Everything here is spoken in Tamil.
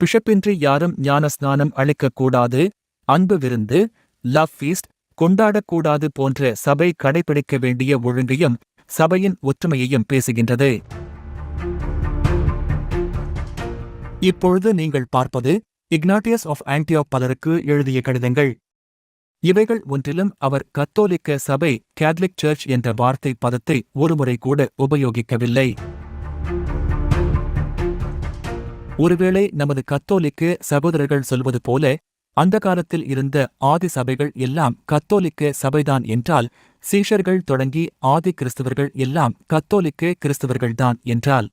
பிஷப்பின்றி யாரும் ஞான ஸ்நானம் அளிக்கக்கூடாது அன்பு விருந்து லவ் ஃபீஸ்ட் கொண்டாடக்கூடாது போன்ற சபை கடைபிடிக்க வேண்டிய ஒழுங்கையும் சபையின் ஒற்றுமையையும் பேசுகின்றது. இப்பொழுது நீங்கள் பார்ப்பது இக்னாட்டியஸ் ஆஃப் ஆன்டியோ பலருக்கு எழுதிய கடிதங்கள். இவைகள் ஒன்றிலும் அவர் கத்தோலிக்க சபை கேத்லிக் சர்ச் என்ற வார்த்தை பதத்தை ஒருமுறை கூட உபயோகிக்கவில்லை. ஒருவேளை நமது கத்தோலிக்க சகோதரர்கள் சொல்வது போல அந்த காலத்தில் இருந்த ஆதி சபைகள் எல்லாம் கத்தோலிக்க சபைதான் என்றால் சீஷர்கள் தொடங்கி ஆதி கிறிஸ்தவர்கள் எல்லாம் கத்தோலிக்க கிறிஸ்தவர்கள்தான் என்றால்.